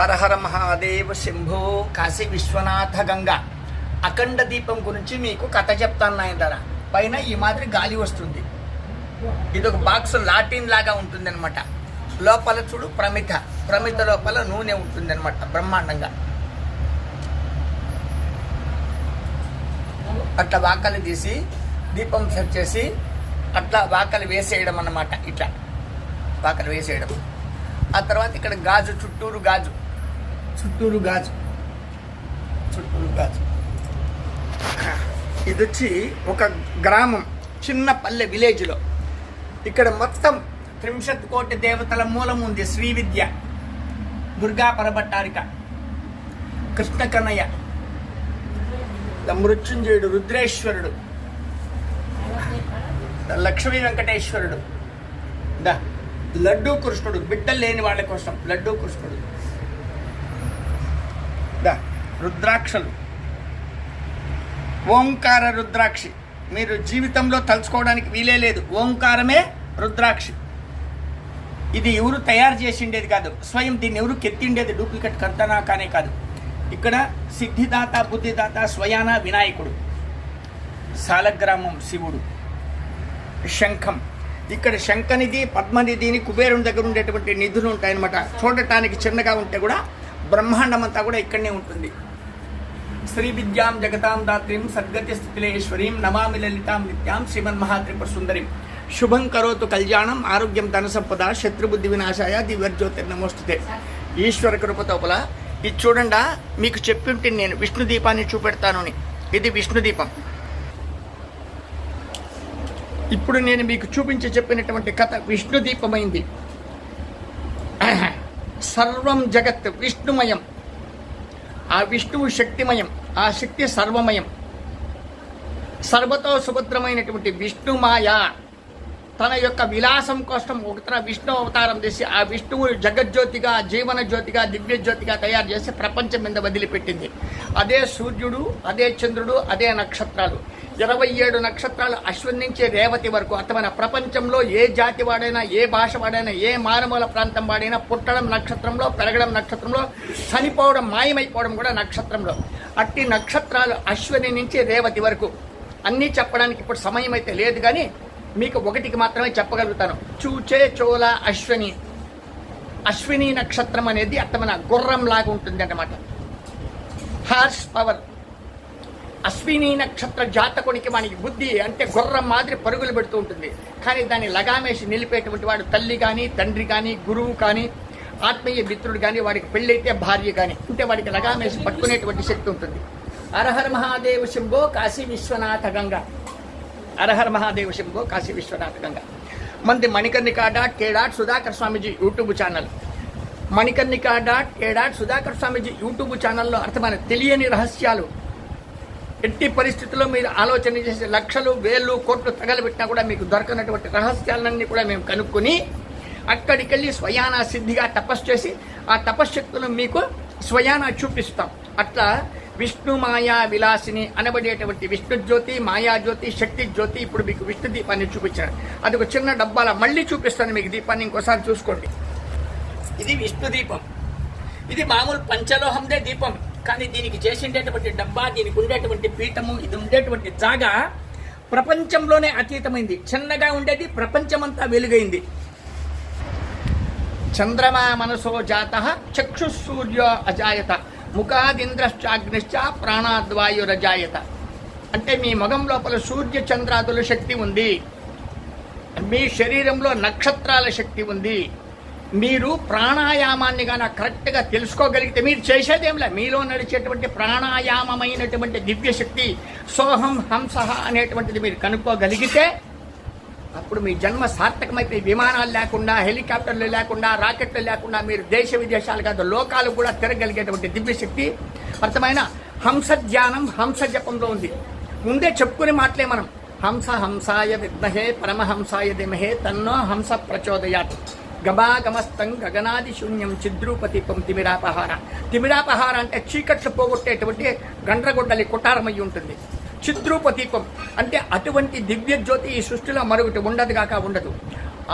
హర హర మహాదేవ శంభో కాశీ విశ్వనాథ గంగా. అఖండ దీపం గురించి మీకు కథ చెప్తాను నాయన పైన ఈ మాదిరి గాలి వస్తుంది. ఇది ఒక బాక్స్ లాటిన్ లాగా ఉంటుంది అనమాట లోపల చూడు ప్రమిత. ప్రమిత లోపల నూనె ఉంటుంది అనమాట బ్రహ్మాండంగా. అట్లా వాకలు తీసి దీపం సెట్ చేసి అట్లా వాకలు వేసేయడం అన్నమాట ఇట్లా. వాకలు వేసేయడం. ఆ తర్వాత ఇక్కడ గాజు చుట్టూరు గాజు. చుట్టూరు గాజు. చుట్టూరు గాజు. ఇది వచ్చి ఒక గ్రామం చిన్న పల్లె విలేజ్లో. ఇక్కడ మొత్తం త్రింశత్ కోటి దేవతల మూలం ఉంది శ్రీ విద్య. దుర్గా పరభట్టారిక. కృష్ణ కన్నయ్య. మృత్యుంజయుడు రుద్రేశ్వరుడు. లక్ష్మీ వెంకటేశ్వరుడు. ద లడ్డూ కృష్ణుడు. బిడ్డలు లేని వాళ్ళ కోసం లడ్డూ కృష్ణుడు. రుద్రాక్షలు. ఓంకార రుద్రాక్షి. మీరు జీవితంలో తలుచుకోవడానికి వీలే లేదు. ఓంకారమే రుద్రాక్షి. ఇది ఎవరు తయారు చేసిండేది కాదు. స్వయం దీన్ని ఎవరు కెత్తిండేది? డూప్లికేట్ కర్తనా కానే కాదు. ఇక్కడ సిద్ధిదాత బుద్ధిదాత స్వయాన వినాయకుడు. సాలగ్రామం శివుడు. శంఖం. ఇక్కడ శంఖనిధి పద్మనిధిని కుబేరుని దగ్గర ఉండేటువంటి నిధులు ఉంటాయన్నమాట. చూడటానికి చిన్నగా ఉంటే కూడా బ్రహ్మాండం అంతా కూడా ఇక్కడనే ఉంటుంది. శ్రీ విద్యాం జగతాం దాత్రీం సద్గతి స్థితిలేశ్వరీం నమామి లలితాం నిత్యాం శ్రీమన్మహాత్రిపుర సుందరిం శుభం కరోతు కళ్యాణం ఆరోగ్యం ధన సంపద శత్రుబుద్ధి వినాశాయ దివ్యజ్యోతిర్నమోస్తుతే ఈశ్వర కృపతోపల ఇది చూడండా మీకు చెప్పింటే నేను విష్ణు దీపాన్ని చూపెడతాను ఇది విష్ణు దీపం. ఇప్పుడు నేను మీకు చూపించి చెప్పినటువంటి కథ విష్ణు దీపమైంది. సర్వం జగత్ విష్ణుమయం. ఆ విష్ణువు శక్తిమయం ఆ శక్తి సర్వమయం. సర్వతో సుభద్రమైనటువంటి విష్ణుమాయ తన యొక్క విలాసం కోసం ఒక తన విష్ణు అవతారం చేసి ఆ విష్ణువు జగజ్యోతిగా జీవన జ్యోతిగా దివ్య జ్యోతిగా తయారు చేసి ప్రపంచం మీద వదిలిపెట్టింది. అదే సూర్యుడు అదే చంద్రుడు అదే నక్షత్రాలు. ఇరవై ఏడు నక్షత్రాలు అశ్విన్ నుంచి రేవతి వరకు అర్థమైన ప్రపంచంలో ఏ జాతి వాడైనా ఏ భాష వాడైనా ఏ మారుమూల ప్రాంతం వాడైనా పుట్టడం నక్షత్రంలో పెరగడం నక్షత్రంలో చనిపోవడం మాయమైపోవడం కూడా నక్షత్రంలో. అట్టి నక్షత్రాలు అశ్విని నుంచి రేవతి వరకు. అన్నీ చెప్పడానికి ఇప్పుడు సమయం అయితే లేదు కానీ మీకు ఒకటికి మాత్రమే చెప్పగలుగుతాను. చూచే చోళ అశ్విని. అశ్విని నక్షత్రం అనేది అర్థమైన గుర్రం లాగా ఉంటుంది అన్నమాట హార్స్ పవర్. అశ్విని నక్షత్ర జాతకునికి మనకి బుద్ధి అంటే గుర్రం మాదిరి పరుగులు పెడుతూ ఉంటుంది. కానీ దాన్ని లగామేసి నిలిపేటువంటి వాడు తల్లి కానీ తండ్రి కానీ గురువు కానీ ఆత్మీయ మిత్రుడు కానీ వాడికి పెళ్ళైతే భార్య కానీ అంటే వాడికి లగామేసి పట్టుకునేటువంటి శక్తి ఉంటుంది. అరహర మహాదేవ శంభో కాశీ విశ్వనాథ గంగా. అరహర మహాదేవ శంభో కాశీ విశ్వనాథ గంగా. మంది Manikarnika dot K dot Sudhakar Swamiji YouTube channel. Manikarnika dot K dot Sudhakar Swamiji YouTube ఛానల్లో అర్థమైన తెలియని రహస్యాలు ఎట్టి పరిస్థితుల్లో మీరు ఆలోచన చేసే లక్షలు వేలు కోట్లు తగలబెట్టినా కూడా మీకు దొరకనటువంటి రహస్యాలన్నీ కూడా మేము కనుక్కొని అక్కడికి వెళ్ళి స్వయాన సిద్ధిగా తపస్సు చేసి ఆ తపశ్శక్తులను మీకు స్వయాన చూపిస్తాం. అట్లా విష్ణు మాయా విలాసిని అనబడేటువంటి విష్ణు జ్యోతి మాయాజ్యోతి శక్తి జ్యోతి ఇప్పుడు మీకు విష్ణు దీపాన్ని చూపించాను అది ఒక చిన్న డబ్బాల మళ్ళీ చూపిస్తాను మీకు దీపాన్ని ఇంకోసారి చూసుకోండి. ఇది విష్ణు దీపం. ఇది మామూలు పంచలోహందే దీపం. కానీ దీనికి చేసిండేటువంటి డబ్బా దీనికి ఉండేటువంటి పీఠము ఇది ఉండేటువంటి జాగా ప్రపంచంలోనే అతీతమైంది. చిన్నగా ఉండేది ప్రపంచమంతా వెలుగైంది. చంద్రమా మనసో జాత చక్షుసూర్యో అజాయత ముఖాదింద్రశ్చాగ్నిశ్చ ప్రాణాద్వాయురజాయత. అంటే మీ మగం లోపల సూర్య చంద్రాదుల శక్తి ఉంది. మీ శరీరంలో నక్షత్రాల శక్తి ఉంది. మీరు ప్రాణాయామాన్ని కానీ కరెక్ట్గా తెలుసుకోగలిగితే మీరు చేసేదేంలే. మీలో నడిచేటువంటి ప్రాణాయామమైనటువంటి దివ్యశక్తి సోహం హంస అనేటువంటిది మీరు కనుక్కోగలిగితే అప్పుడు మీ జన్మ సార్థకమైతే విమానాలు లేకుండా హెలికాప్టర్లు లేకుండా రాకెట్లు లేకుండా మీరు దేశ విదేశాలు కాదు లోకాలు కూడా తిరగలిగేటువంటి దివ్యశక్తి. అర్థమైన? హంస ధ్యానం హంస జపంలో ఉంది. ముందే చెప్పుకునే మాటలే మనం. హంస హంసాయ విద్మహే పరమహంసాయ దిమహే తన్నో హంస ప్రచోదయాత్. గమాగమస్తం గగనాది శూన్యం చిద్రూపతీపం తిమిరాపహార. తిమిరాపహార అంటే చీకట్లు పోగొట్టేటువంటి గండ్రగొడ్డలి కుటారమై ఉంటుంది. చిద్రూపదీపం అంటే అటువంటి దివ్య జ్యోతి ఈ సృష్టిలో మరొకటి ఉండదు కాక ఉండదు.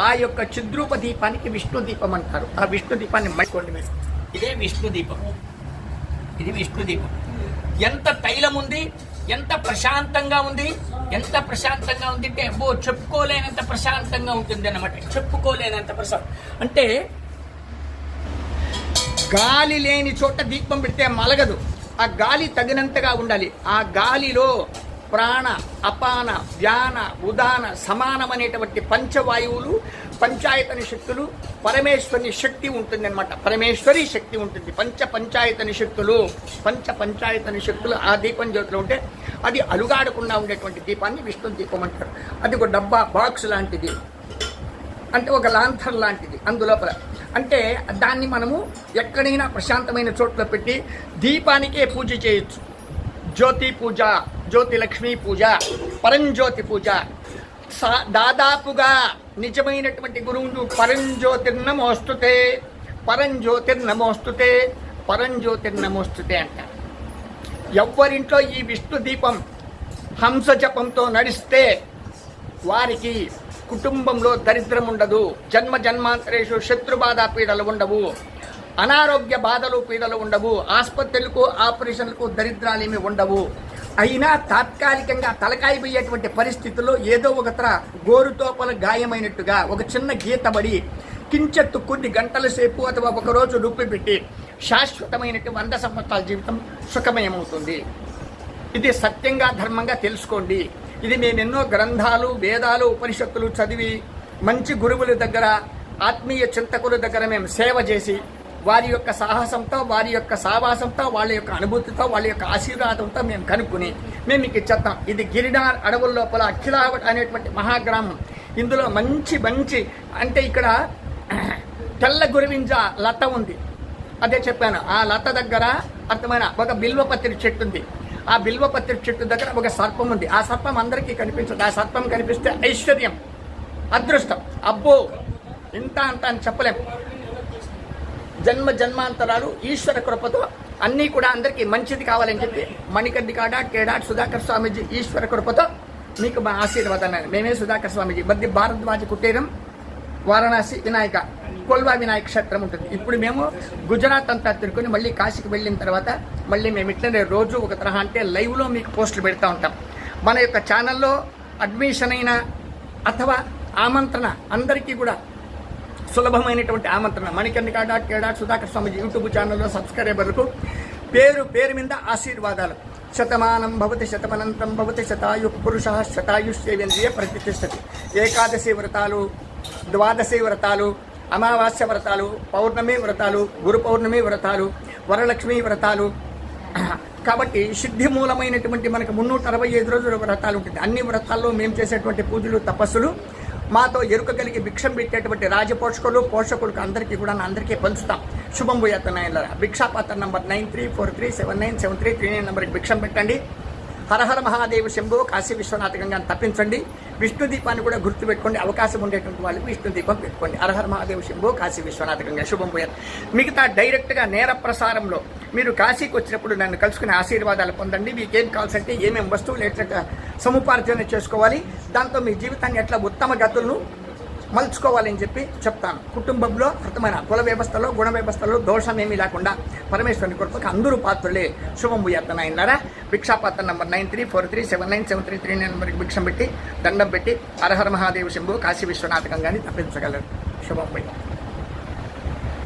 ఆ యొక్క చిద్రూప దీపానికి విష్ణు దీపం అంటారు. ఆ విష్ణు దీపాన్ని మర్చిపోండి మీరు. ఇదే విష్ణు దీపం. ఇది విష్ణు దీపం. ఎంత తైలం ఉంది ఎంత ప్రశాంతంగా ఉంది? ఎంత ప్రశాంతంగా ఉంది అంటే అబ్బో చెప్పుకోలేనంత ప్రశాంతంగా ఉంటుంది అన్నమాట. చెప్పుకోలేనంత ప్రశాంతం అంటే గాలి లేని చోట దీపం పెడితే మలగదు. ఆ గాలి తగినంతగా ఉండాలి. ఆ గాలిలో ప్రాణ అపాన ధ్యాన ఉదాన సమానమనేటువంటి పంచవాయువులు పంచాయతని శక్తులు పరమేశ్వరి శక్తి ఉంటుంది అనమాట పరమేశ్వరి శక్తి ఉంటుంది. పంచ పంచాయతని శక్తులు పంచ పంచాయతని శక్తులు ఆ దీపం జ్యోతిలో ఉంటే అది అలుగాడకుండా ఉండేటువంటి దీపాన్ని విష్ణు దీపం అంటారు. అది ఒక డబ్బా బాక్స్ లాంటిది. అంటే ఒక లాంథర్ లాంటిది అందులోపల. అంటే దాన్ని మనము ఎక్కడైనా ప్రశాంతమైన చోట్ల పెట్టి దీపానికే పూజ చేయొచ్చు. జ్యోతి పూజ జ్యోతి లక్ష్మీ పూజ పరంజ్యోతి పూజ. సా దాదాపుగా నిజమైనటువంటి గురువులు పరంజ్యోతిర్నమోస్తుతే పరంజ్యోతిర్నమోస్తుతే పరంజ్యోతిర్నమోస్తుతే అంటారు ఎవ్వరింట్లో ఈ విష్ణు దీపం హంస జపంతో నడిస్తే వారికి కుటుంబంలో దరిద్రం ఉండదు జన్మ జన్మాంతరేషు శత్రుబాధ పీడలు ఉండవు అనారోగ్య బాధలు పీడలు ఉండవు ఆసుపత్రులకు ఆపరేషన్లకు దరిద్రాలేమి ఉండవు. అయినా తాత్కాలికంగా తలకాయ పోయేటువంటి పరిస్థితుల్లో ఏదో ఒకతర గోరుతోపల గాయమైనట్టుగా ఒక చిన్న గీత పడి కించెత్తు కొన్ని గంటల సేపు అథవా ఒకరోజు నొప్పి పెట్టి శాశ్వతమైనటువంటి వంద సంవత్సరాల జీవితం సుఖమయమవుతుంది. ఇది సత్యంగా ధర్మంగా తెలుసుకోండి. ఇది మేమెన్నో గ్రంథాలు వేదాలు ఉపనిషత్తులు చదివి మంచి గురువుల దగ్గర ఆత్మీయ చింతకుల దగ్గర మేము సేవ చేసి వారి యొక్క సాహసంతో వారి యొక్క సావాసంతో వాళ్ళ యొక్క అనుభూతితో వాళ్ళ యొక్క ఆశీర్వాదంతో మేము కనుక్కుని మేము మీకు ఇచ్చేస్తాం. ఇది గిరినార్ అడవుల లోపల అఖిలావట్ అనేటువంటి మహాగ్రామం. ఇందులో మంచి మంచి అంటే ఇక్కడ తెల్ల గురివింజ లత ఉంది. అదే చెప్పాను. ఆ లత దగ్గర అర్థమైన ఒక బిల్వపత్రి చెట్టు ఉంది. ఆ బిల్వపత్రి చెట్టు దగ్గర ఒక సర్పం ఉంది. ఆ సర్పం అందరికీ కనిపించదు. ఆ సర్పం కనిపిస్తే ఐశ్వర్యం అదృష్టం. అబ్బో! ఇంత అంత అని చెప్పలేం. జన్మ జన్మాంతరాలు ఈశ్వర కృపతో అన్నీ కూడా అందరికీ మంచిది కావాలని చెప్పి మణికంది కాడ కేడాట్ సుధాకర్ స్వామీజీ ఈశ్వర కృపతో మీకు మా ఆశీర్వాదాన్ని మేమే సుధాకర్ స్వామీజీ. బద్ది భారద్వాజ కుటీరం వారణాసి వినాయక కొల్వా వినాయక క్షేత్రం ఉంటుంది. ఇప్పుడు మేము గుజరాత్ అంతా తిరుకొని మళ్ళీ కాశీకి వెళ్ళిన తర్వాత మళ్ళీ మేము ఇట్లనే రోజు ఒక తరహా అంటే లైవ్లో మీకు పోస్టులు పెడతా ఉంటాం. మన యొక్క ఛానల్లో అడ్మిషన్ అయినా అథవా ఆమంత్రణ అందరికీ కూడా సులభమైనటువంటి ఆమంత్రణ. Manikarnika dot K dot Sudhakar Swamiji YouTube ఛానల్లో సబ్స్క్రైబర్లకు పేరు పేరు మీద ఆశీర్వాదాలు. శతమానం భవతి శతమనంతం భవతి శతాయు పురుష శతాయుష్యేంద్రియ ప్రతిష్టతి ఏకాదశి వ్రతాలు ద్వాదశి వ్రతాలు అమావాస్య వ్రతాలు పౌర్ణమి వ్రతాలు గురు పౌర్ణమి వ్రతాలు వరలక్ష్మి వ్రతాలు. కాబట్టి సిద్ధి మూలమైనటువంటి మనకు మున్నూట అరవై ఐదు రోజుల వ్రతాలు ఉంటుంది అన్ని వ్రతాల్లో మేము చేసేటువంటి పూజలు తపస్సులు మాతో ఎరుక కలిగి భిక్షం పెట్టేటువంటి రాజపోషకులు పోషకులకు అందరికీ కూడా అందరికీ పంచుతాం. శుభం పోయేస్తున్నాయి భిక్షాపాత్ర number nine three four three seven nine seven three three nine నెంబర్కి భిక్షం పెట్టండి. హరహర మహాదేవ శంభో కాశీ విశ్వనాథకంగా తప్పించండి. విష్ణు దీపాన్ని కూడా గుర్తుపెట్టుకోండి. అవకాశం ఉండేటువంటి వాళ్ళకి విష్ణు దీపం పెట్టుకోండి. హరహర మహాదేవ శంభో కాశీ విశ్వనాథకంగా శుభం పోయారు మిగతా డైరెక్ట్గా నేర ప్రసారంలో మీరు కాశీకి వచ్చినప్పుడు నన్ను కలుసుకునే ఆశీర్వాదాలు పొందండి. మీకు ఏం ఏమేమి వస్తువులు ఎట్లా సముపార్జన చేసుకోవాలి దాంతో మీ జీవితాన్ని ఎట్లా ఉత్తమ గతులను మలుచుకోవాలని చెప్పి చెప్తాను. కుటుంబంలో అర్థమైన కుల వ్యవస్థలో గుణ వ్యవస్థలో దోషం ఏమీ లేకుండా పరమేశ్వరుని కృపకు అందరూ పాత్రలే. శుభం అన్నారా భిక్షాపాత్ర number nine three four three seven nine seven three three nine నెంబర్కి భిక్షం పెట్టి దండం పెట్టి హరహర మహాదేవ శంభు కాశీ విశ్వనాథకంగాని తప్పించగలరు. శుభం